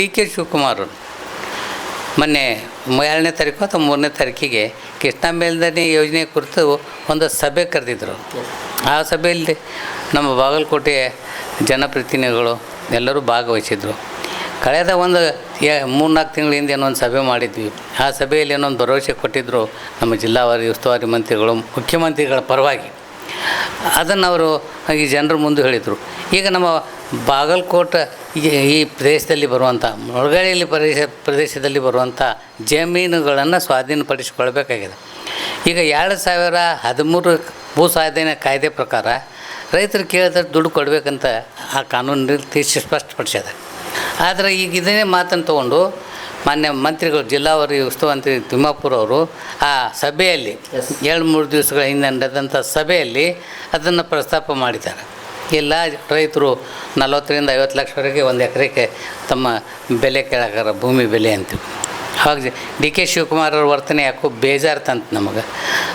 D K Shivakumar ಮೊನ್ನೆ ಎರಡನೇ ತಾರೀಕು ಅಥವಾ ಮೂರನೇ ತಾರೀಕಿಗೆ ಕೃಷ್ಣ ಯೋಜನೆ ಕುರಿತು ಒಂದು ಸಭೆ ಕರೆದಿದ್ದರು ಆ ಸಭೆಯಲ್ಲಿ ನಮ್ಮ ಬಾಗಲಕೋಟೆ ಜನಪ್ರತಿನಿಧಿಗಳು ಎಲ್ಲರೂ ಭಾಗವಹಿಸಿದರು. ಕಳೆದ ಒಂದು ಮೂರ್ನಾಲ್ಕು ತಿಂಗಳ ಹಿಂದೆ ಒಂದು ಸಭೆ ಮಾಡಿದ್ವಿ. ಆ ಸಭೆಯಲ್ಲಿ ಏನೊಂದು ಭರವಸೆ ಕೊಟ್ಟಿದ್ದರು ನಮ್ಮ ಜಿಲ್ಲಾವಾರಿ ಉಸ್ತುವಾರಿ ಮಂತ್ರಿಗಳು, ಮುಖ್ಯಮಂತ್ರಿಗಳ ಪರವಾಗಿ. ಅದನ್ನು ಅವರು ಈ ಜನರ ಮುಂದೆ ಹೇಳಿದರು. ಈಗ ನಮ್ಮ ಬಾಗಲಕೋಟೆ ಈ ಪ್ರದೇಶದಲ್ಲಿ ಬರುವಂಥ ಮುಳುಗಡೆಯಲ್ಲಿ ಪ್ರದೇಶ, ಪ್ರದೇಶದಲ್ಲಿ ಬರುವಂಥ ಜಮೀನುಗಳನ್ನು ಸ್ವಾಧೀನಪಡಿಸಿಕೊಳ್ಬೇಕಾಗಿದೆ. ಈಗ ಎರಡು ಸಾವಿರ ಹದಿಮೂರು ಭೂ ಸ್ವಾಧೀನ ಕಾಯ್ದೆ ಪ್ರಕಾರ ರೈತರು ಕೇಳಿದ್ರೆ ದುಡ್ಡು ಕೊಡಬೇಕಂತ ಆ ಕಾನೂನು ನಿರ್ದೇಶ ಸ್ಪಷ್ಟಪಡಿಸ್ಯದ ಆದರೆ ಈಗ ಇದನ್ನೇ ಮಾತನ್ನು ತಗೊಂಡು ಮಾನ್ಯ ಮಂತ್ರಿಗಳು ಜಿಲ್ಲಾವರಿ ಉಸ್ತುವಾರಿ ತಿಮ್ಮಾಪುರ ಅವರು ಆ ಸಭೆಯಲ್ಲಿ ಎರಡು ಮೂರು ದಿವಸಗಳ ಹಿಂದೆ ನಡೆದಂಥ ಸಭೆಯಲ್ಲಿ ಅದನ್ನು ಪ್ರಸ್ತಾಪ ಮಾಡಿದ್ದಾರೆ. ಇಲ್ಲ ರೈತರು ನಲವತ್ತರಿಂದ ಐವತ್ತು ಲಕ್ಷವರೆಗೆ ಒಂದು ಎಕರೆಗೆ ತಮ್ಮ ಬೆಲೆ ಕೇಳಕ್ಕಾರ ಭೂಮಿ ಬೆಲೆ ಅಂತೀವಿ. ಹಾಗೆ ಡಿ ಕೆ ಶಿವಕುಮಾರ್ ಅವ್ರ ವರ್ತನೆ ಯಾಕೋ ಬೇಜಾರು ತಂತ ನಮಗೆ.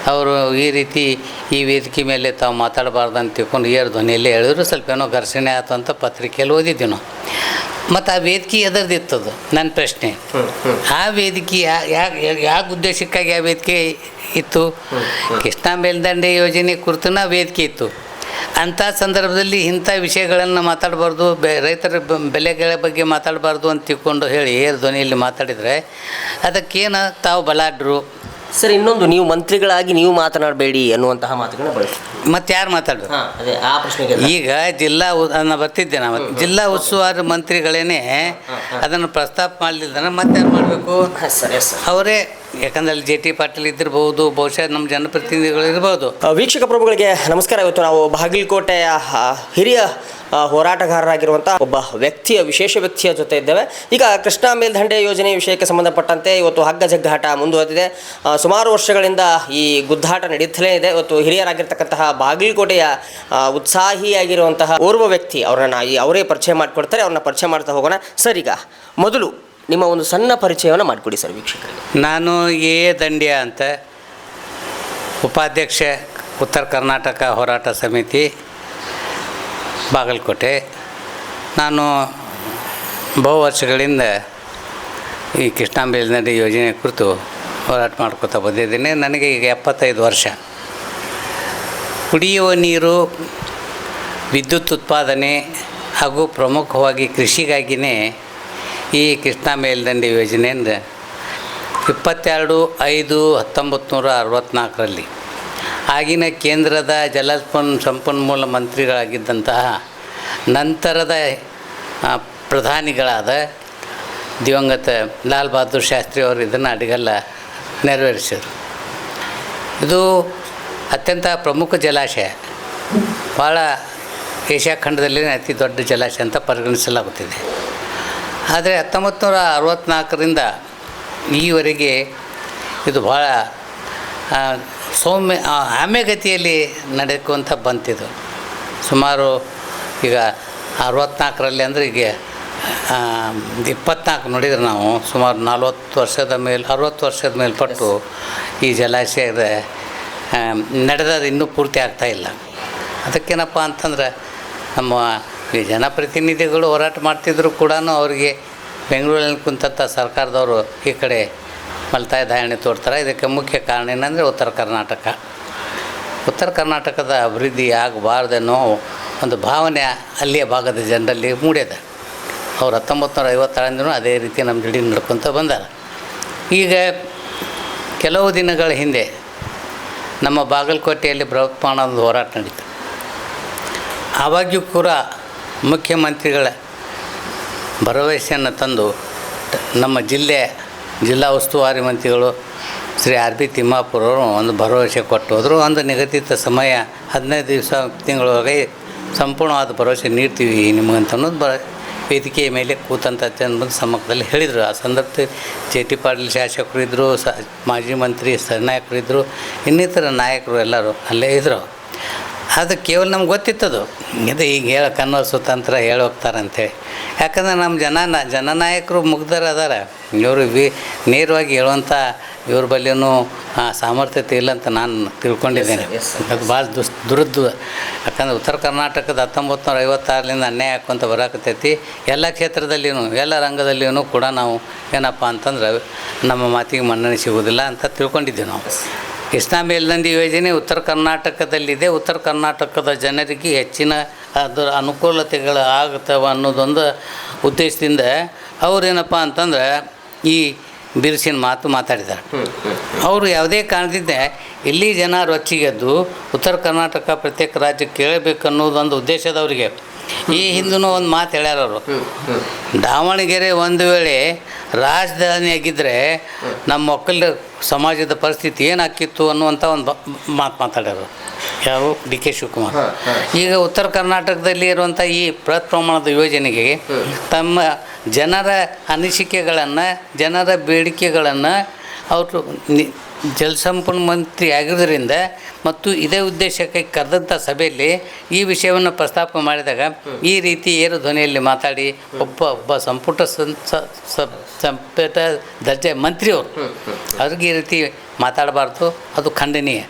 ಅವರು ಈ ರೀತಿ ಈ ವೇದಿಕೆ ಮೇಲೆ ತಾವು ಮಾತಾಡಬಾರ್ದು ಅಂತ ತಿಳ್ಕೊಂಡು ಏರ್ ಧ್ವನಿಯಲ್ಲಿ ಹೇಳಿದ್ರು ಸ್ವಲ್ಪ ಏನೋ ಘರ್ಷಣೆ ಆಯ್ತು ಅಂತ ಪತ್ರಿಕೆಯಲ್ಲಿ ಓದಿದ್ದೀವಿ ನಾವು. ಮತ್ತು ಆ ವೇದಿಕೆ ಎದರ್ದಿತ್ತದು ನನ್ನ ಪ್ರಶ್ನೆ. ಆ ವೇದಿಕೆ ಯಾಕೆ ಯಾವ ಉದ್ದೇಶಕ್ಕಾಗಿ ಆ ವೇದಿಕೆ ಇತ್ತು? ಕೃಷ್ಣ ಮೇಲ್ದಂಡೆ ಯೋಜನೆ ಕುರಿತನ ವೇದಿಕೆ ಇತ್ತು. ಅಂಥ ಸಂದರ್ಭದಲ್ಲಿ ಇಂಥ ವಿಷಯಗಳನ್ನು ಮಾತಾಡಬಾರ್ದು ಬೆ ರೈತರ ಬೆಲೆಗಳ ಬಗ್ಗೆ ಮಾತಾಡಬಾರ್ದು ಅಂತ ತಿಳ್ಕೊಂಡು ಹೇಳಿ ಏರ್ ಧ್ವನಿಯಲ್ಲಿ ಮಾತಾಡಿದರೆ ಅದಕ್ಕೇನು ತಾವು ಬಲಾಡ್ರು ಸರ್ ಇನ್ನೊಂದು ನೀವು ಮಂತ್ರಿಗಳಾಗಿ ನೀವು ಮಾತನಾಡಬೇಡಿ ಅನ್ನುವಂತಹ ಮಾತುಗಳನ್ನ ಬಳಸಿ. ಮತ್ತೆ ಯಾರು ಅದೇ ಆ ಪ್ರಶ್ನೆಗೆ ಈಗ ಜಿಲ್ಲಾ ನಾನು ಬರ್ತಿದ್ದೆ ನಾವು. ಜಿಲ್ಲಾ ಉಸ್ತುವಾರಿ ಮಂತ್ರಿಗಳೇನೆ ಅದನ್ನು ಪ್ರಸ್ತಾಪ ಮಾಡಲಿಲ್ಲ ಮತ್ತೆ ಯಾರು ಮಾಡಬೇಕು? ಅವರೇ ಯಾಕಂದ್ರೆ ಅಲ್ಲಿ ಜೆ ಟಿ ಪಾಟೀಲ್ ಇದ್ದಿರಬಹುದು ಬಹುಶಃ ನಮ್ಮ ಜನಪ್ರತಿನಿಧಿಗಳು ಇರಬಹುದು ವೀಕ್ಷಕ ಪ್ರಭುಗಳಿಗೆ ನಮಸ್ಕಾರ. ಇವತ್ತು ನಾವು ಬಾಗಲಕೋಟೆಯ ಹಿರಿಯ ಹೋರಾಟಗಾರರಾಗಿರುವಂಥ ಒಬ್ಬ ವ್ಯಕ್ತಿಯ, ವಿಶೇಷ ವ್ಯಕ್ತಿಯ ಜೊತೆ ಇದ್ದೇವೆ. ಈಗ ಕೃಷ್ಣಾ ಮೇಲ್ದಂಡೆ ಯೋಜನೆ ವಿಷಯಕ್ಕೆ ಸಂಬಂಧಪಟ್ಟಂತೆ ಇವತ್ತು ಹಗ್ಗ ಜಗ್ಗಾಟ ಮುಂದುವರೆದಿದೆ. ಸುಮಾರು ವರ್ಷಗಳಿಂದ ಈ ಗುದ್ದಾಟ ನಡೀತಲೇ ಇದೆ. ಇವತ್ತು ಹಿರಿಯರಾಗಿರ್ತಕ್ಕಂತಹ ಬಾಗಲಕೋಟೆಯ ಉತ್ಸಾಹಿಯಾಗಿರುವಂತಹ ಓರ್ವ ವ್ಯಕ್ತಿ ಅವರನ್ನು ಅವರೇ ಪರಿಚಯ ಮಾಡಿಕೊಡ್ತಾರೆ. ಅವ್ರನ್ನ ಪರಿಚಯ ಮಾಡ್ತಾ ಹೋಗೋಣ. ಸರ್, ಈಗ ಮೊದಲು ನಿಮ್ಮ ಒಂದು ಸಣ್ಣ ಪರಿಚಯವನ್ನು ಮಾಡಿಕೊಡಿ ಸರ್ ವೀಕ್ಷಕರಿಗೆ. ನಾನು ಎ ದಂಡ್ಯ ಅಂತ ಉಪಾಧ್ಯಕ್ಷ ಉತ್ತರ ಕರ್ನಾಟಕ ಹೋರಾಟ ಸಮಿತಿ, ಬಾಗಲಕೋಟೆ. ನಾನು ಬಹು ವರ್ಷಗಳಿಂದ ಈ ಕೃಷ್ಣಾ ಮೇಲ್ನದಿ ಯೋಜನೆ ಕುರಿತು ಹೋರಾಟ ಮಾಡ್ಕೋತಾ ಬಂದಿದ್ದೀನಿ. ನನಗೆ ಈಗ ಎಪ್ಪತ್ತೈದು ವರ್ಷ. ಕುಡಿಯುವ ನೀರು, ವಿದ್ಯುತ್ ಉತ್ಪಾದನೆ ಹಾಗೂ ಪ್ರಮುಖವಾಗಿ ಕೃಷಿಗಾಗಿಯೇ ಈ ಕೃಷ್ಣಾ ಮೇಲ್ದಂಡೆ ಯೋಜನೆಯಿಂದ ಇಪ್ಪತ್ತೆರಡು ಐದು ಹತ್ತೊಂಬತ್ತು ನೂರ ಅರವತ್ತ್ನಾಲ್ಕರಲ್ಲಿ ಆಗಿನ ಕೇಂದ್ರದ ಜಲ ಸ್ಪನ್- ಸಂಪನ್ಮೂಲ ಮಂತ್ರಿಗಳಾಗಿದ್ದಂತಹ ನಂತರದ ಪ್ರಧಾನಿಗಳಾದ ದಿವಂಗತ ಲಾಲ್ ಬಹದ್ದೂರ್ ಶಾಸ್ತ್ರಿ ಅವರು ಇದನ್ನು ಅಡಿಗಲ್ಲ ನೆರವೇರಿಸಿದರು. ಇದು ಅತ್ಯಂತ ಪ್ರಮುಖ ಜಲಾಶಯ. ಭಾಳ ಏಷ್ಯಾ ಖಂಡದಲ್ಲಿ ಅತಿ ದೊಡ್ಡ ಜಲಾಶಯ ಅಂತ ಪರಿಗಣಿಸಲಾಗುತ್ತಿದೆ. ಆದರೆ ಹತ್ತೊಂಬತ್ತು ನೂರ ಅರವತ್ತ್ನಾಲ್ಕರಿಂದ ಈವರೆಗೆ ಇದು ಭಾಳ ಸೌಮ್ಯ ಗತಿಯಲ್ಲಿ ಆಮೆಗತಿಯಲ್ಲಿ ನಡೆಯುವಂಥ ಬಂತಿದು. ಸುಮಾರು ಈಗ ಅರವತ್ತ್ನಾಲ್ಕರಲ್ಲಿ ಅಂದರೆ ಈಗ ಇಪ್ಪತ್ನಾಲ್ಕು ನೋಡಿದ್ರೆ ನಾವು ಸುಮಾರು ನಲ್ವತ್ತು ವರ್ಷದ ಮೇಲೆ, ಅರವತ್ತು ವರ್ಷದ ಮೇಲ್ಪಟ್ಟು ಈ ಜಲಾಶಯದ ನಡೆದ ಇನ್ನೂ ಪೂರ್ತಿ ಆಗ್ತಾಯಿಲ್ಲ ಅದಕ್ಕೇನಪ್ಪ ಅಂತಂದ್ರೆ ನಮ್ಮ ಈ ಜನಪ್ರತಿನಿಧಿಗಳು ಹೋರಾಟ ಮಾಡ್ತಿದ್ರು ಕೂಡ ಅವರಿಗೆ ಬೆಂಗಳೂರಲ್ಲಿ ಕುಂತತ್ತ ಸರ್ಕಾರದವರು ಈ ಕಡೆ ಮಲ್ತಾಯ ಧಾರಣೆ ತೋರ್ತಾರೆ. ಇದಕ್ಕೆ ಮುಖ್ಯ ಕಾರಣ ಏನಂದರೆ ಉತ್ತರ ಕರ್ನಾಟಕ. ಉತ್ತರ ಕರ್ನಾಟಕದ ಅಭಿವೃದ್ಧಿ ಆಗಬಾರ್ದನ್ನೋ ಒಂದು ಭಾವನೆ ಅಲ್ಲಿಯ ಭಾಗದ ಜನರಲ್ಲಿ ಮೂಡ್ಯದ ಅವ್ರು ಹತ್ತೊಂಬತ್ತು ನೂರ ಅದೇ ರೀತಿ ನಮ್ಮ ಜಿಡಿ ನಡ್ಕೊತ ಬಂದಾರ. ಈಗ ಕೆಲವು ದಿನಗಳ ಹಿಂದೆ ನಮ್ಮ ಬಾಗಲಕೋಟೆಯಲ್ಲಿ ಬೃಹತ್ಮಾನದ ಹೋರಾಟ ನಡೀತು. ಆವಾಗ್ಯೂ ಕೂಡ ಮುಖ್ಯಮಂತ್ರಿಗಳ ಭರವಸೆಯನ್ನು ತಂದು ನಮ್ಮ ಜಿಲ್ಲೆ ಜಿಲ್ಲಾ ಉಸ್ತುವಾರಿ ಮಂತ್ರಿಗಳು ಶ್ರೀ ಆರ್ ಬಿ ತಿಮ್ಮಾಪುರ ಅವರು ಒಂದು ಭರವಸೆ ಕೊಟ್ಟು ಹೋದರು. ಒಂದು ನಿಗದಿತ ಸಮಯ, ಹದಿನೈದು ದಿವಸ ತಿಂಗಳೊಳಗೆ ಸಂಪೂರ್ಣವಾದ ಭರವಸೆ ನೀಡ್ತೀವಿ ನಿಮಗಂತ ಅನ್ನೋದು ಬ ವೇದಿಕೆಯ ಮೇಲೆ ಕೂತಂತ ಜನರ ಸಮ್ಮುಖದಲ್ಲಿ ಹೇಳಿದರು. ಆ ಸಂದರ್ಭದಲ್ಲಿ ಜೆ ಟಿ ಪಾಟೀಲ್ ಶಾಸಕರು ಇದ್ದರು ಸ ಮಾಜಿ ಮಂತ್ರಿ ಸರ್ನಾಯಕರು ಇದ್ದರು ಇನ್ನಿತರ ನಾಯಕರು ಎಲ್ಲರೂ ಅಲ್ಲೇ ಇದ್ದರು ಅದು ಕೇವಲ ನಮ್ಗೆ ಗೊತ್ತಿತ್ತದು. ಇದು ಈಗ ಹೇಳ ಕನ್ನಡ ಸ್ವತಂತ್ರ ಹೇಳಿ ಹೋಗ್ತಾರೆ ಅಂತೇಳಿ ಯಾಕಂದ್ರೆ ನಮ್ಮ ಜನ ಜನನಾಯಕರು ಮುಗ್ಧರು ಅದಾರ. ಇವರು ವಿ ನೇರವಾಗಿ ಹೇಳುವಂಥ ಇವ್ರ ಬಳಿಯೂ ಸಾಮರ್ಥ್ಯತೆ ಇಲ್ಲ ಅಂತ ನಾನು ತಿಳ್ಕೊಂಡಿದ್ದೇನೆ. ಅದು ಭಾಳ ದುಸ್ ದುರದ್ದು. ಯಾಕಂದ್ರೆ ಉತ್ತರ ಕರ್ನಾಟಕದ ಹತ್ತೊಂಬತ್ತು ನೂರ ಐವತ್ತಾರರಿಂದ ಅನ್ಯಾಯ ಹಾಕ್ಕೊಂತ ಬರಾಕತ್ತೈತಿ. ಎಲ್ಲ ಕ್ಷೇತ್ರದಲ್ಲಿಯೂ ಎಲ್ಲ ರಂಗದಲ್ಲಿಯೂ ಕೂಡ ನಾವು ಏನಪ್ಪ ಅಂತಂದ್ರೆ ನಮ್ಮ ಮಾತಿಗೆ ಮನ್ನಣೆ ಸಿಗೋದಿಲ್ಲ ಅಂತ ತಿಳ್ಕೊಂಡಿದ್ದೀವಿ ನಾವು. ಕೃಷ್ಣಾ ನಂದಿ ಯೋಜನೆ ಉತ್ತರ ಕರ್ನಾಟಕದಲ್ಲಿದೆ. ಉತ್ತರ ಕರ್ನಾಟಕದ ಜನರಿಗೆ ಹೆಚ್ಚಿನ ಅದರ ಅನುಕೂಲತೆಗಳು ಆಗುತ್ತವೆ ಅನ್ನೋದೊಂದು ಉದ್ದೇಶದಿಂದ ಅವ್ರೇನಪ್ಪ ಅಂತಂದ್ರೆ ಈ ಬಿರುಸಿನ ಮಾತು ಮಾತಾಡಿದ್ದಾರೆ. ಅವರು ಯಾವುದೇ ಕಾರಣದಿಂದ ಇಲ್ಲಿ ಜನ ರೊಚ್ಚಿಗೆದ್ದು ಉತ್ತರ ಕರ್ನಾಟಕ ಪ್ರತ್ಯೇಕ ರಾಜ್ಯ ಕೇಳಬೇಕನ್ನೋದೊಂದು ಉದ್ದೇಶದವರಿಗೆ. ಈ ಹಿಂದೂ ಒಂದು ಮಾತು ಹೇಳ್ಯಾರ ಅವರು. ದಾವಣಗೆರೆ ಒಂದು ವೇಳೆ ರಾಜಧಾನಿಯಾಗಿದ್ದರೆ ನಮ್ಮ ಒಕ್ಕಲ ಸಮಾಜದ ಪರಿಸ್ಥಿತಿ ಏನಾಕಿತ್ತು ಅನ್ನುವಂಥ ಒಂದು ಮಾತು ಮಾತಾಡ್ಯಾರ ಯಾರು? D K Shivakumar. ಈಗ ಉತ್ತರ ಕರ್ನಾಟಕದಲ್ಲಿ ಇರುವಂಥ ಈ ಬೃಹತ್ ಪ್ರಮಾಣದ ಯೋಜನೆಗೆ ತಮ್ಮ ಜನರ ಅನಿಸಿಕೆಗಳನ್ನು ಜನರ ಬೇಡಿಕೆಗಳನ್ನು ಅವರು ಜಲಸಂಪನ್ಮೂಲ ಮಂತ್ರಿ ಆಗಿರೋದ್ರಿಂದ ಮತ್ತು ಇದೇ ಉದ್ದೇಶಕ್ಕೆ ಕರೆದಂಥ ಸಭೆಯಲ್ಲಿ ಈ ವಿಷಯವನ್ನು ಪ್ರಸ್ತಾಪ ಮಾಡಿದಾಗ ಈ ರೀತಿ ಏರು ಧ್ವನಿಯಲ್ಲಿ ಮಾತಾಡಿ ಒಬ್ಬ ಒಬ್ಬ ಸಂಪುಟ ಸಂಪುಟ ದರ್ಜೆ ಮಂತ್ರಿಯವರು ಅವ್ರಿಗೆ ಈ ರೀತಿ ಮಾತಾಡಬಾರ್ದು ಅದು ಖಂಡನೀಯ.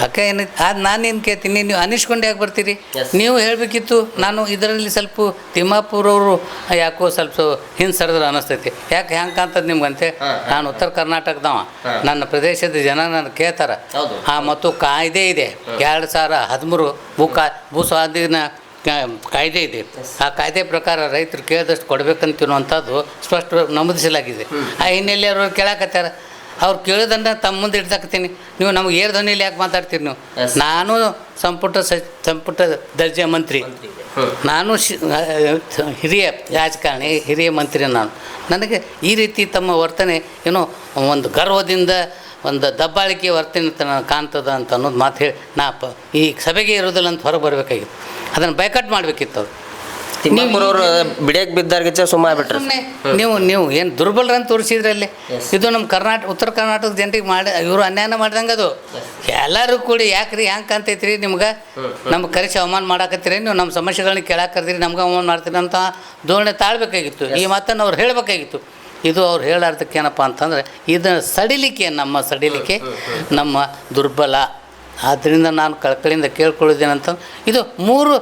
ಯಾಕೆ ಏನು ಅದು ನಾನೇನು ಕೇಳ್ತೀನಿ ನೀವು ಅನಿಸ್ಕೊಂಡು ಯಾಕೆ ಬರ್ತೀರಿ? ನೀವು ಹೇಳಬೇಕಿತ್ತು ನಾನು ಇದರಲ್ಲಿ ಸ್ವಲ್ಪ ತಿಮ್ಮಾಪುರವರು ಯಾಕೋ ಸ್ವಲ್ಪ ಹಿಂದೆ ಸರಿದ್ರೆ ಅನ್ನಿಸ್ತೈತಿ ಯಾಕೆ ಹೆಂಗೆ ಕಾಣ್ತದೆ ನಿಮ್ಗಂತೆ? ನಾನು ಉತ್ತರ ಕರ್ನಾಟಕದವ. ನನ್ನ ಪ್ರದೇಶದ ಜನ ನನ್ನ ಕೇಳ್ತಾರೆ. ಆ ಮತ್ತು ಕಾಯ್ದೆ ಇದೆ. ಎರಡು ಸಾವಿರ ಹದಿಮೂರು ಭೂ ಕಾ ಭೂ ಸ್ವಾಧೀನ ಕಾಯ್ದೆ ಇದೆ. ಆ ಕಾಯ್ದೆ ಪ್ರಕಾರ ರೈತರು ಕೇಳಿದಷ್ಟು ಕೊಡಬೇಕಂತಿರುವಂಥದ್ದು ಸ್ಪಷ್ಟ ನಮೂದಿಸಲಾಗಿದೆ. ಆ ಹಿನ್ನೆಲೆಯವರು ಕೇಳಕತ್ತಾರ. ಅವ್ರು ಕೇಳಿದಂಡ ತಮ್ಮ ಮುಂದೆ ಇಡ್ತಾಕತ್ತೀನಿ ನೀವು ನಮ್ಗೆ ಏರ್ ಧ್ವನಿಯಲ್ಲಿ ಯಾಕೆ ಮಾತಾಡ್ತೀರಿ ನೀವು? ನಾನು ಸಂಪುಟ ಸ ಸಂಪುಟ ದರ್ಜೆ ಮಂತ್ರಿ. ನಾನು ಹಿರಿಯ ರಾಜಕಾರಣಿ ಹಿರಿಯ ಮಂತ್ರಿ ನಾನು. ನನಗೆ ಈ ರೀತಿ ತಮ್ಮ ವರ್ತನೆ ಏನೋ ಒಂದು ಗರ್ವದಿಂದ ಒಂದು ದಬ್ಬಾಳಿಕೆ ವರ್ತನೆ ನಾನು ಕಾಣ್ತದ ಅಂತ ಅನ್ನೋದು ಮಾತು ಹೇಳಿ ನಾ ಈ ಸಭೆಗೆ ಇರೋದಿಲ್ಲ ಅಂತ ಹೊರಗೆ ಬರಬೇಕಾಗಿತ್ತು. ಅದನ್ನು ಬೈಕಟ್ ಮಾಡಬೇಕಿತ್ತು ಅವ್ರು. ತಿಮ್ಮಾಪುರವರು ಬಿಡಿಯಕ್ಕೆ ಬಿದ್ದಾರ್ಗಿಚ್ಚ ಸುಮ್ಮ ನೀವು ನೀವು ಏನು ದುರ್ಬಲರಂತ ತೋರಿಸಿದ್ರಲ್ಲಿ ಇದು ನಮ್ಮ ಕರ್ನಾಟಕ ಉತ್ತರ ಕರ್ನಾಟಕದ ಜನರಿಗೆ ಮಾಡಿ ಇವರು ಅನ್ಯಾಯ ಮಾಡ್ದಂಗೆ ಅದು. ಎಲ್ಲರೂ ಕೂಡಿ ಯಾಕ್ರಿ ಹ್ಯಾಂಗೆ ಕಾಣ್ತೈತ್ರಿ ನಿಮ್ಗೆ? ನಮ್ಗೆ ಕರೆಸಿ ಅವಮಾನ ಮಾಡಾಕತ್ತೀರಿ ನೀವು ನಮ್ಮ ಸಮಸ್ಯೆಗಳನ್ನ ಕೇಳಾಕತ್ತೀರಿ ನಮ್ಗೆ ಅವಮಾನ ಮಾಡ್ತೀರಿ ಅಂತ ಧೋರಣೆ ತಾಳ್ಬೇಕಾಗಿತ್ತು. ಈ ಮಾತನ್ನು ಅವ್ರು ಹೇಳಬೇಕಾಗಿತ್ತು. ಇದು ಅವ್ರು ಹೇಳಾರ್ದಕ್ಕೆ ಏನಪ್ಪ ಅಂತಂದ್ರೆ ಇದನ್ನು ಸಡಿಲಿಕೆ ನಮ್ಮ ಸಡಿಲಿಕೆ ನಮ್ಮ ದುರ್ಬಲ. ಆದ್ದರಿಂದ ನಾನು ಕಳ್ಕಳಿಂದ ಕೇಳ್ಕೊಳ್ಳೋದೇನಂತ ಇದು ಮೂರು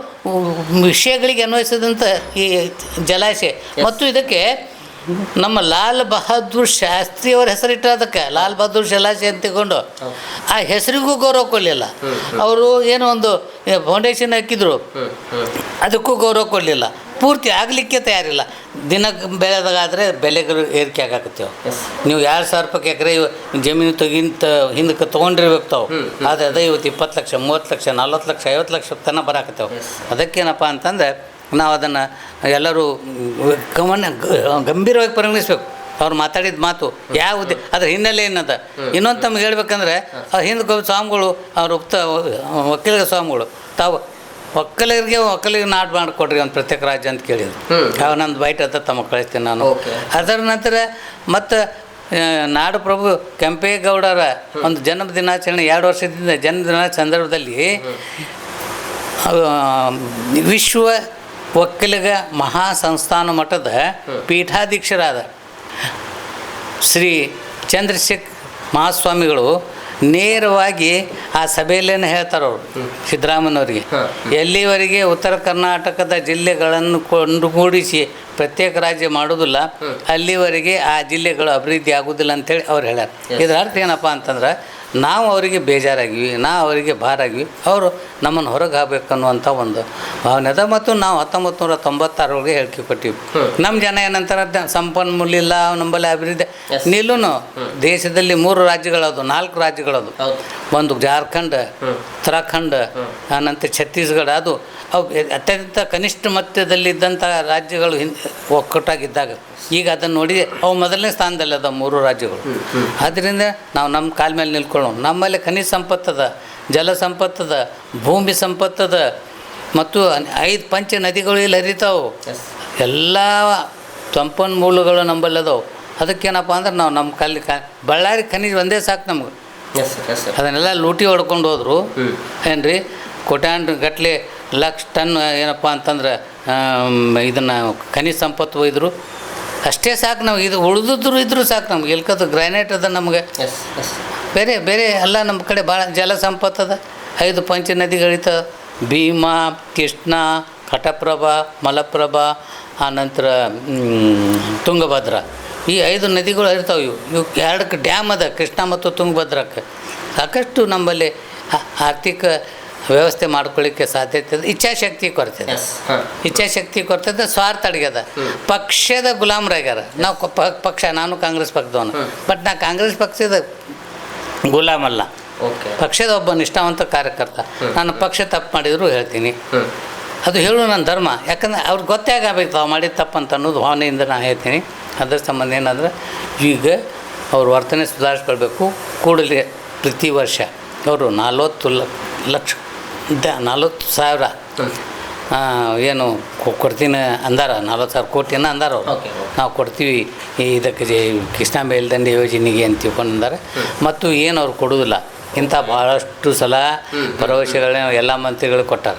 ವಿಷಯಗಳಿಗೆ ಅನ್ವಯಿಸಿದಂಥ ಈ ಜಲಾಶಯ. ಮತ್ತು ಇದಕ್ಕೆ ನಮ್ಮ ಲಾಲ್ ಬಹದ್ದೂರ್ ಶಾಸ್ತ್ರಿ ಅವರ ಹೆಸರಿಟ್ಟ ಅದಕ್ಕೆ. ಲಾಲ್ ಬಹದ್ದೂರ್ ಜಲಾಶಯ ಅಂತ ತಗೊಂಡು. ಆ ಹೆಸರಿಗೂ ಗೌರವ ಕೊಡಲಿಲ್ಲ. ಅವರು ಏನೋ ಒಂದು ಫೌಂಡೇಶನ್ ಹಾಕಿದ್ರು. ಅದಕ್ಕೂ ಗೌರವ ಕೊಡಲಿಲ್ಲ. ಪೂರ್ತಿ ಆಗಲಿಕ್ಕೆ ತಯಾರಿಲ್ಲ. ದಿನ ಬೆಳೆದಾಗಾದರೆ ಬೆಲೆಗಳು ಏರಿಕೆ ಆಗಾಕತ್ತೇವೆ ನೀವು ಎರಡು ಸಾವಿರ ರೂಪಾಯಿ ಎಕರೆ ಜಮೀನು ತೆಗಿಂತ ಹಿಂದಕ್ಕೆ ತೊಗೊಂಡಿರ್ಬೇಕು ತಾವು. ಆದರೆ ಅದೇ ಇವತ್ತು ಇಪ್ಪತ್ತು ಲಕ್ಷ ಮೂವತ್ತು ಲಕ್ಷ ನಲ್ವತ್ತು ಲಕ್ಷ ಐವತ್ತು ಲಕ್ಷ ತನಕ ಬರಾಕತ್ತೇವೆ ಅದಕ್ಕೇನಪ್ಪ ಅಂತಂದರೆ ನಾವು ಅದನ್ನು ಎಲ್ಲರೂ ಗಮನ ಗಂಭೀರವಾಗಿ ಪರಿಗಣಿಸ್ಬೇಕು. ಅವ್ರು ಮಾತಾಡಿದ ಮಾತು ಯಾವ ಉದ್ದೇ ಅದ್ರ ಹಿನ್ನೆಲೆ ಏನದ? ಇನ್ನೊಂದು ತಮ್ಗೆ ಹೇಳ್ಬೇಕಂದ್ರೆ ಆ ಹಿಂದೆ ಸ್ವಾಮಿಗಳು ಅವ್ರ ಉಕ್ತ ವಕೀಲರ ಸ್ವಾಮಿಗಳು ತಾವು ಒಕ್ಕಲಿಗರಿಗೆ ಒಕ್ಕಲಿಗರ ನಾಡು ಮಾಡಿಕೊಡ್ರಿ ಒಂದು ಪ್ರತ್ಯೇಕ ರಾಜ್ಯ ಅಂತ ಕೇಳಿದ್ರು. ಯಾವ ನಂದು ಬೈಟ್ ಅಂತ ತಮ್ಮ ಕಳಿಸ್ತೀನಿ ನಾನು. ಅದರ ನಂತರ ಮತ್ತು ನಾಡು ಪ್ರಭು ಕೆಂಪೇಗೌಡರ ಒಂದು ಜನ್ಮ ದಿನಾಚರಣೆ ಎರಡು ವರ್ಷದಿಂದ ಜನ್ಮದಿನ ಸಂದರ್ಭದಲ್ಲಿ ವಿಶ್ವ ಒಕ್ಕಲಿಗ ಮಹಾ ಸಂಸ್ಥಾನ ಮಠದ ಪೀಠಾಧೀಕ್ಷರಾದ ಶ್ರೀ ಚಂದ್ರಶೇಖರ್ ಮಹಾಸ್ವಾಮಿಗಳು ನೇರವಾಗಿ ಆ ಸಭೆಯಲ್ಲೇನೆ ಹೇಳ್ತಾರವ್ರು ಸಿದ್ದರಾಮಯ್ಯನವರಿಗೆ. ಎಲ್ಲಿವರೆಗೆ ಉತ್ತರ ಕರ್ನಾಟಕದ ಜಿಲ್ಲೆಗಳನ್ನು ಕೊಂಡುಗೂಡಿಸಿ ಪ್ರತ್ಯೇಕ ರಾಜ್ಯ ಮಾಡೋದಿಲ್ಲ ಅಲ್ಲಿವರೆಗೆ ಆ ಜಿಲ್ಲೆಗಳು ಅಭಿವೃದ್ಧಿ ಆಗೋದಿಲ್ಲ ಅಂತೇಳಿ ಅವ್ರು ಹೇಳ್ಯಾರ. ಇದರ ಅರ್ಥ ಏನಪ್ಪ ಅಂತಂದ್ರೆ ನಾವು ಅವರಿಗೆ ಬೇಜಾರಾಗಿವಿ ನಾವು ಅವರಿಗೆ ಭಾರಾಗಿವಿ ಅವರು ನಮ್ಮನ್ನು ಹೊರಗೆ ಹಾಕ್ಬೇಕು ಅನ್ನುವಂಥ ಒಂದು ಭಾವನೆ ಅದ. ಮತ್ತು ನಾವು ಹತ್ತೊಂಬತ್ತು ನೂರ ತೊಂಬತ್ತಾರೊಳಗೆ ಹೇಳಿಕೆ ಕೊಟ್ಟಿವಿ. ನಮ್ಮ ಜನ ಏನಂತಾರೆ ಸಂಪನ್ಮೂಲ ಇಲ್ಲ ನಂಬಲ್ಲಿ ಅಭಿವೃದ್ಧಿ ನಿಲ್ಲುನು. ದೇಶದಲ್ಲಿ ಮೂರು ರಾಜ್ಯಗಳದು ನಾಲ್ಕು ರಾಜ್ಯಗಳದು. ಒಂದು ಜಾರ್ಖಂಡ್ ಉತ್ತರಾಖಂಡ್ ಆನಂತರ ಛತ್ತೀಸ್ಗಢ ಅದು ಅವು ಅತ್ಯಂತ ಕನಿಷ್ಠ ಮಟ್ಟದಲ್ಲಿದ್ದಂಥ ರಾಜ್ಯಗಳು ಹಿಂದೆ ಒಕ್ಕಟ್ಟಾಗಿದ್ದಾಗ ಈಗ ಅದನ್ನು ನೋಡಿ ಅವು ಮೊದಲನೇ ಸ್ಥಾನದಲ್ಲಿ ಅದ ಮೂರು ರಾಜ್ಯಗಳು. ಆದ್ದರಿಂದ ನಾವು ನಮ್ಮ ಕಾಲ ಮೇಲೆ ನಮ್ಮಲ್ಲಿ ಖನಿಜ ಸಂಪತ್ತದ ಜಲ ಸಂಪತ್ತದ ಭೂಮಿ ಸಂಪತ್ತದ ಮತ್ತು ಐದು ಪಂಚ ನದಿಗಳು ಇಲ್ಲಿ ಹರಿತಾವು. ಎಲ್ಲ ಸಂಪನ್ಮೂಲಗಳು ನಂಬಲ್ಲದವು ಅದಾವು. ಅದಕ್ಕೇನಪ್ಪ ಅಂದ್ರೆ ನಾವು ನಮ್ಮ ಕಲ್ಲಿ ಕ ಬಳ್ಳಾರಿ ಖನಿಜ ಒಂದೇ ಸಾಕು ನಮ್ಗೆ. ಅದನ್ನೆಲ್ಲ ಲೂಟಿ ಹೊಡ್ಕೊಂಡು ಹೋದ್ರು. ಏನ್ರಿ? ಕೋಟ್ಯಾಂಡ್ ಗಟ್ಲೆ ಲಕ್ಷ ಟನ್ ಏನಪ್ಪ ಅಂತಂದ್ರೆ ಇದನ್ನು ಖನಿಜ ಸಂಪತ್ತು ಒಯ್ದರು. ಅಷ್ಟೇ ಸಾಕು ನಾವು ಇದು ಉಳಿದಿದ್ರು ಇದ್ರೂ ಸಾಕು ನಮ್ಗೆ. ಎಲ್ಕದು ಗ್ರಾನೈಟ್ ಅದ ನಮಗೆ. ಬೇರೆ ಬೇರೆ ಎಲ್ಲ ನಮ್ಮ ಕಡೆ ಭಾಳ ಜಲ ಸಂಪತ್ತು ಅದ. ಐದು ಪಂಚ ನದಿಗಳಿತ ಭೀಮಾ ಕೃಷ್ಣ ಕಟಪ್ರಭಾ ಮಲಪ್ರಭಾ ಆನಂತರ ತುಂಗಭದ್ರ. ಈ ಐದು ನದಿಗಳು ಇರ್ತಾವೆ ಇವು. ಇವು ಎರಡಕ್ಕೆ ಡ್ಯಾಮ್ ಅದ ಕೃಷ್ಣ ಮತ್ತು ತುಂಗಭದ್ರಕ್ಕೆ. ಸಾಕಷ್ಟು ನಮ್ಮಲ್ಲಿ ಆರ್ಥಿಕ ವ್ಯವಸ್ಥೆ ಮಾಡ್ಕೊಳ್ಳಿಕ್ಕೆ ಸಾಧ್ಯತೆ ಇದೆ. ಇಚ್ಛಾಶಕ್ತಿ ಕೊರತೆ ಇದೆ ಇಚ್ಛಾಶಕ್ತಿ ಕೊರತೆ ಸ್ವಾರ್ಥ ಅಡ್ಗ್ಯದ ಪಕ್ಷದ ಗುಲಾಮರಾಗ್ಯಾರ ನಾವು ಪಕ್ಷ ನಾನು ಕಾಂಗ್ರೆಸ್ ಪಕ್ಷದವನು. ಬಟ್ ನಾ ಕಾಂಗ್ರೆಸ್ ಪಕ್ಷದ ಗುಲಾಮಲ್ಲ ಓಕೆ ಪಕ್ಷದ ಒಬ್ಬ ನಿಷ್ಠಾವಂತ ಕಾರ್ಯಕರ್ತ. ನಾನು ಪಕ್ಷ ತಪ್ಪು ಮಾಡಿದ್ರು ಹೇಳ್ತೀನಿ. ಅದು ಹೇಳು ನನ್ನ ಧರ್ಮ. ಯಾಕಂದ್ರೆ ಅವ್ರಿಗೆ ಗೊತ್ತೇ ಆಗಬೇಕು ತಾವು ಮಾಡಿದ ತಪ್ಪಂತ ಅನ್ನೋದು ಭಾವನೆಯಿಂದ ನಾನು ಹೇಳ್ತೀನಿ. ಅದ್ರ ಸಂಬಂಧ ಏನಂದ್ರೆ ಈಗ ಅವ್ರ ವರ್ತನೆ ಸುಧಾರಿಸ್ಕೊಳ್ಬೇಕು. ಕೂಡಲೇ ಪ್ರತಿ ವರ್ಷ. ಅವರು ನಲ್ವತ್ತು ಲಕ್ಷ ದ- ನಲ್ವತ್ತು ಸಾವಿರ. ಏನು ಕೊಡ್ತೀನಿ ಅಂದಾರ ನಲ್ವತ್ತು ಸಾವಿರ ಕೋಟಿನ ಅಂದಾರ ಅವ್ರು. ನಾವು ಕೊಡ್ತೀವಿ ಈ ಇದಕ್ಕೆ ಕೃಷ್ಣ ಮೇಲ್ದಂಡೆ ಯೋಜನೆಗೆ ಅಂತ ತಿಳ್ಕೊಂಡಿದ್ದಾರೆ ಮತ್ತು ಏನು ಅವ್ರು ಕೊಡೋದಿಲ್ಲ. ಇಂಥ ಭಾಳಷ್ಟು ಸಲ ಭರವಸೆಗಳನ್ನ ಎಲ್ಲ ಮಂತ್ರಿಗಳು ಕೊಟ್ಟಾರ.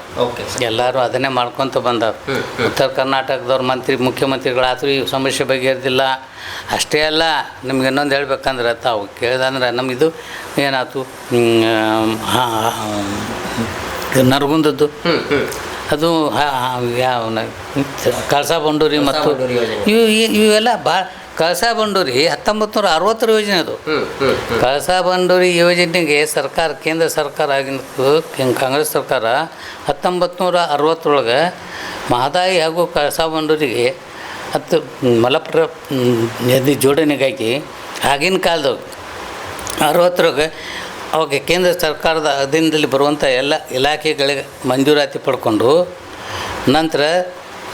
ಎಲ್ಲರೂ ಅದನ್ನೇ ಮಾಡ್ಕೊತ ಬಂದವ್ರು. ಉತ್ತರ ಕರ್ನಾಟಕದವ್ರ ಮಂತ್ರಿ ಮುಖ್ಯಮಂತ್ರಿಗಳಾದರೂ ಈ ಸಮಸ್ಯೆ ಬಗೆಹರಿದಿಲ್ಲ. ಅಷ್ಟೇ ಅಲ್ಲ ನಿಮ್ಗೆ ಇನ್ನೊಂದು ಹೇಳ್ಬೇಕಂದ್ರೆ ತಾವು ಕೇಳಿದಂದ್ರೆ ನಮ್ಮದು ಏನಾಯ್ತು? ನರಗುಂದದ್ದು. ಅದು ಯಾವ ಕಳಸಾ ಬಂಡೂರಿ ಮತ್ತು ಇವು ಇವೆಲ್ಲ ಬಾ ಕಳಸಾ ಬಂಡೂರಿ ಹತ್ತೊಂಬತ್ತು ನೂರ ಅರವತ್ತರ ಯೋಜನೆ ಅದು ಕಳಸಾ ಬಂಡೂರಿ ಯೋಜನೆಗೆ ಸರ್ಕಾರ ಕೇಂದ್ರ ಸರ್ಕಾರ ಆಗಿನ ಕಾಂಗ್ರೆಸ್ ಸರ್ಕಾರ ಹತ್ತೊಂಬತ್ತು ನೂರ ಅರವತ್ತರೊಳಗೆ ಮಹದಾಯಿ ಹಾಗೂ ಕಳಸಾ ಬಂಡೂರಿಗೆ ಹತ್ತು ಮಲಪ್ರ ನದಿ ಜೋಡಣೆಗಾಗಿ ಆಗಿನ ಕಾಲದಾಗ ಅರವತ್ತರಾಗ ಅವಾಗ ಕೇಂದ್ರ ಸರ್ಕಾರದ ಅಧೀನದಲ್ಲಿ ಬರುವಂಥ ಎಲ್ಲ ಇಲಾಖೆಗಳಿಗೆ ಮಂಜೂರಾತಿ ಪಡ್ಕೊಂಡು ನಂತರ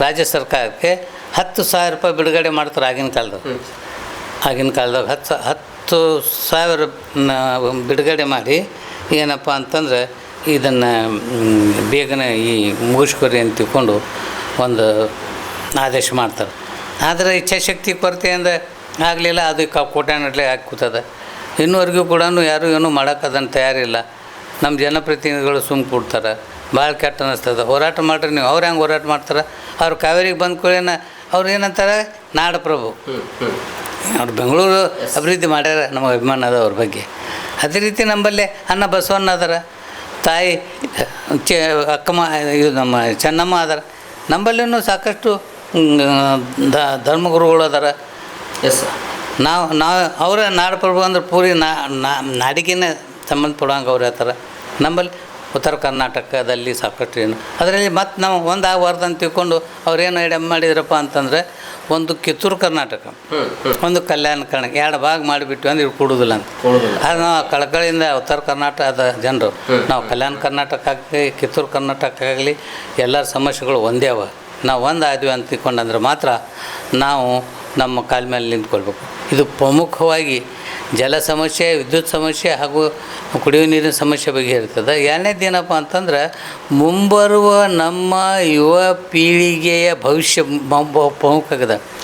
ರಾಜ್ಯ ಸರ್ಕಾರಕ್ಕೆ ಹತ್ತು ಸಾವಿರ ರೂಪಾಯಿ ಬಿಡುಗಡೆ ಮಾಡ್ತಾರೆ ಆಗಿನ ಕಾಲದಾಗ ಆಗಿನ ಕಾಲದಾಗ ಹತ್ತು ಹತ್ತು ಸಾವಿರ ಬಿಡುಗಡೆ ಮಾಡಿ ಏನಪ್ಪ ಅಂತಂದರೆ ಇದನ್ನು ಬೇಗನೆ ಈ ಮುಗಿಸ್ಕೊರಿ ಅಂತ ತಿಳ್ಕೊಂಡು ಒಂದು ಆದೇಶ ಮಾಡ್ತಾರೆ. ಆದರೆ ಇಚ್ಛಾಶಕ್ತಿ ಕೊರತೆಯಿಂದ ಆಗಲಿಲ್ಲ ಅದು ಕ- ಕೋಟ್ಯಾನಗಟ್ಲೆ ಹಾಕಿ ಕೂತದ. ಇನ್ನೂವರೆಗೂ ಕೂಡ ಯಾರೂ ಏನೂ ಮಾಡೋಕ್ಕದನ್ನು ತಯಾರಿಲ್ಲ. ನಮ್ಮ ಜನಪ್ರತಿನಿಧಿಗಳು ಸುಮ್ಮ ಕೊಡ್ತಾರೆ. ಭಾಳ ಕೆಟ್ಟ ಅನ್ನಿಸ್ತದೆ ಹೋರಾಟ ಮಾಡ್ರಿ ನೀವು. ಅವ್ರು ಹೆಂಗೆ ಹೋರಾಟ ಮಾಡ್ತಾರೆ? ಅವ್ರು ಕಾವೇರಿಗೆ ಬಂದ ಕೂಡೇನ ಅವ್ರು ಏನಂತಾರೆ? ನಾಡಪ್ರಭು. ಅವ್ರು ಬೆಂಗಳೂರು ಅಭಿವೃದ್ಧಿ ಮಾಡ್ಯಾರ. ನಮಗೆ ಅಭಿಮಾನ ಅದ ಅವ್ರ ಬಗ್ಗೆ. ಅದೇ ರೀತಿ ನಮ್ಮಲ್ಲಿ ಅನ್ನ ಬಸವಣ್ಣ ಅದಾರ. ತಾಯಿ ಚೆ ಅಕ್ಕಮ್ಮ, ಇದು ನಮ್ಮ ಚೆನ್ನಮ್ಮ ಅದಾರ. ನಮ್ಮಲ್ಲಿನೂ ಸಾಕಷ್ಟು ಧರ್ಮಗುರುಗಳು ಅದಾರ. ಎಸ್ ನಾವು ನಾವು ಅವರ ನಾಡಪ್ರಭು ಅಂದ್ರೆ ಪೂರಿ ನಾ ನಾ- ನಾಡಿಗೆನೇ ಸಂಬಂಧಪಡುವಂಗೆ ಅವ್ರು ಹೇಳ್ತಾರೆ. ನಮ್ಮಲ್ಲಿ ಉತ್ತರ ಕರ್ನಾಟಕದಲ್ಲಿ ಸಾಕಷ್ಟು ಏನು. ಅದರಲ್ಲಿ ಮತ್ತು ನಾವು ಒಂದು ಆಗಬಾರ್ದು ಅಂತ ತಿಳ್ಕೊಂಡು ಅವ್ರೇನು ಐಡಿಯಾ ಮಾಡಿದ್ರಪ್ಪ ಅಂತಂದರೆ ಒಂದು ಕಿತ್ತೂರು ಕರ್ನಾಟಕ. ಒಂದು ಕಲ್ಯಾಣ ಕರ್ನಾಟಕ. ಎರಡು ಭಾಗ ಮಾಡಿಬಿಟ್ಟು ಅಂದ್ರೆ ಇವ್ರು ಕೊಡೋದಿಲ್ಲ ಅಂತ. ಅದು ನಾವು ಕಳಕಳಿಯಿಂದ ಉತ್ತರ ಕರ್ನಾಟಕದ ಜನರು. ನಾವು ಕಲ್ಯಾಣ ಕರ್ನಾಟಕ ಆಗಲಿ ಕಿತ್ತೂರು ಕರ್ನಾಟಕ ಆಗಲಿ ಎಲ್ಲ ಸಮಸ್ಯೆಗಳು ಒಂದೇ ಅವ. ನಾವು ಒಂದು ಆದ್ವಿ ಅಂತ ತಿಳ್ಕೊಂಡಂದ್ರೆ ಮಾತ್ರ ನಾವು ನಮ್ಮ ಕಾಲ ಮೇಲೆ ನಿಂತ್ಕೊಳ್ಬೇಕು. ಇದು ಪ್ರಮುಖವಾಗಿ ಜಲ ಸಮಸ್ಯೆ, ವಿದ್ಯುತ್ ಸಮಸ್ಯೆ ಹಾಗೂ ಕುಡಿಯುವ ನೀರಿನ ಸಮಸ್ಯೆ ಬಗೆಹರಿತದೆ ಎರಡನೇದು ಏನಪ್ಪ ಅಂತಂದ್ರೆ, ಮುಂಬರುವ ನಮ್ಮ ಯುವ ಪೀಳಿಗೆಯ ಭವಿಷ್ಯ ಪ್ರಮುಖ ಆಗದ